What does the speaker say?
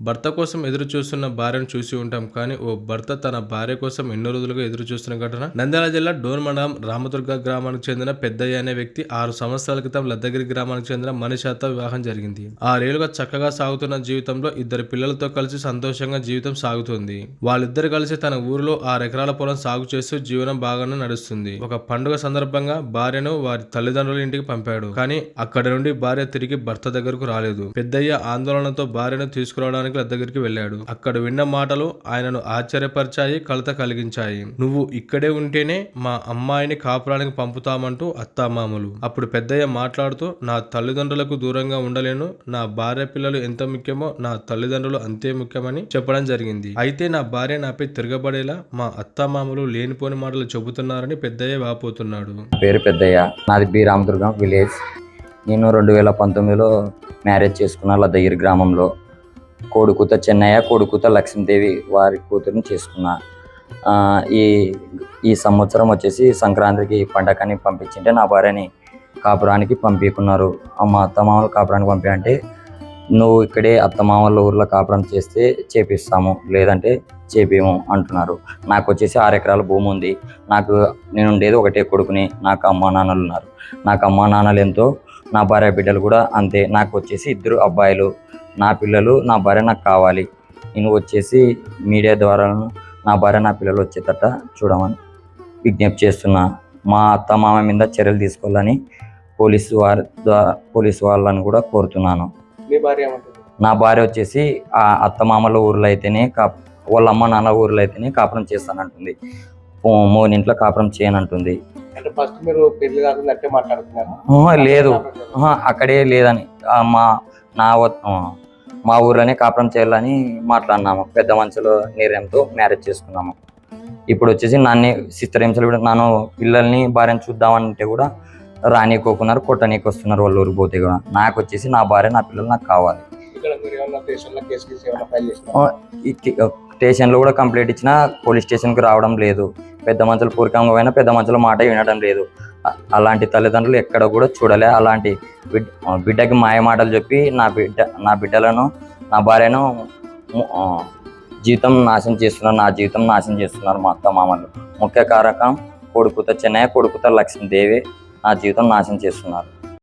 భర్త కోసం ఎదురు చూస్తున్న భార్యను చూసి ఉంటాం కానీ ఓ భర్త తన భార్య కోసం ఎన్నో రోజులుగా ఎదురు చూస్తున్న ఘటన. నంద్యాల జిల్లా డోర్ మండలం రామదుర్గ గ్రామానికి చెందిన పెద్దయ్య అనే వ్యక్తి ఆరు సంవత్సరాల క్రితం లద్దగిరి గ్రామానికి చెందిన మనిషాతో వివాహం జరిగింది. ఆరేళ్ళుగా చక్కగా సాగుతున్న జీవితంలో ఇద్దరు పిల్లలతో కలిసి సంతోషంగా జీవితం సాగుతుంది. వాళ్ళిద్దరు కలిసి తన ఊరిలో ఆరు ఎకరాల పొలం సాగు చేస్తూ జీవనం బాగానే నడుస్తుంది. ఒక పండుగ సందర్భంగా భార్యను వారి తల్లిదండ్రుల ఇంటికి పంపాడు. కానీ అక్కడి నుండి భార్య తిరిగి భర్త దగ్గరకు రాలేదు. పెద్దయ్య ఆందోళనతో భార్యను తీసుకురావడానికి లద్దగిరికి వెళ్ళాడు. అక్కడ విన్న మాటలు ఆయనను ఆశ్చర్యపరిచాయి కలత కలిగించాయి. నువ్వు ఇక్కడే ఉంటేనే మా అమ్మాయిని కాపురానికి పంపుతామంటూ అత్తామామలు. అప్పుడు పెద్దయ్య మాట్లాడుతూ నా తల్లిదండ్రులకు దూరంగా ఉండలేను. నా భార్య పిల్లలు ఎంత ముఖ్యమో నా తల్లిదండ్రులు అంతే ముఖ్యమని చెప్పడం జరిగింది. అయితే నా భార్య నాపై తిరగబడేలా మా అత్తామామలు లేనిపోని మాటలు చెబుతున్నారని పెద్దయ్య వాపోతున్నాడు. పేరు పెద్దయ్య. నాది బి. రామదుర్గం విలేజ్. నేను రెండు వేల పంతొమ్మిదిలో మ్యారేజ్ చేసుకున్నా లద్దగిరి గ్రామంలో కోడికూత చెన్నయ్య కోడికూత లక్ష్మీదేవి వారి కూతురుని చేసుకున్నా. ఈ ఈ సంవత్సరం వచ్చేసి సంక్రాంతికి పండగని పంపించింటే నా భార్యని కాపురానికి పంపించుకున్నారు అమ్మ అత్తమామలు కాపురానికి పంపి అంటే నువ్వు ఇక్కడే అత్తమామల ఊర్లో కాపురం చేస్తే చేపిస్తాము లేదంటే చేపేము అంటున్నారు. నాకు వచ్చేసి ఆరు ఎకరాల భూమి ఉంది. నాకు నేను ఉండేది ఒకటే కొడుకుని నాకు అమ్మా నాన్నలు ఉన్నారు. నాకు అమ్మా నాన్నలు ఎంతో నా భార్య బిడ్డలు కూడా అంతే. నాకు వచ్చేసి ఇద్దరు అబ్బాయిలు నా పిల్లలు నా భార్య నాకు కావాలి. నేను వచ్చేసి మీడియా ద్వారా నా భార్య నా పిల్లలు వచ్చేటట్ట చూడమని విజ్ఞప్తి చేస్తున్నా. మా అత్త మామ మీద చర్యలు తీసుకోవాలని పోలీసు వారి ద్వారా పోలీసు వాళ్ళని కూడా కోరుతున్నాను. నా భార్య వచ్చేసి ఆ అత్తమామల ఊర్లో అయితేనే కా వాళ్ళ అమ్మ నాన్న ఊర్లో అయితేనే కాపురం చేస్తానంటుంది. మోని ఇంట్లో కాపురం చేయనంటుంది. లేదు. అక్కడే లేదని. మా నా మా ఊర్లోనే కాపురం చేయాలని మాట్లాడినాము. పెద్ద మనుషులు నిర్ణయంతో మ్యారేజ్ చేసుకున్నాము. ఇప్పుడు వచ్చేసి నాన్ని సిస్టర్ హింసలు కూడా నాను పిల్లల్ని భార్యను చూద్దామంటే కూడా రానీకోకున్నారు కొట్టనీకి వస్తున్నారు వాళ్ళు ఊరికి పోతే కూడా. నాకు వచ్చేసి నా భార్య నా పిల్లలు నాకు కావాలి. స్టేషన్లో కూడా కంప్లైంట్ ఇచ్చినా పోలీస్ స్టేషన్కి రావడం లేదు. పెద్ద మనుషులు పూర్వకంగా పోయినా పెద్ద మనుషుల మాట వినడం లేదు. అలాంటి తల్లిదండ్రులు ఎక్కడ కూడా చూడలే. అలాంటి బిడ్డకి మాయ మాటలు చెప్పి నా బిడ్డ నా బిడ్డలను నా భార్యను జీవితం నాశనం చేస్తున్నారు. నా జీవితం నాశనం చేస్తున్నారు మా అత్త మామలు. ముఖ్య కారకం కొడుకుత చెన్నయ్య కొడుకుత లక్ష్మీదేవి నా జీవితం నాశనం చేస్తున్నారు.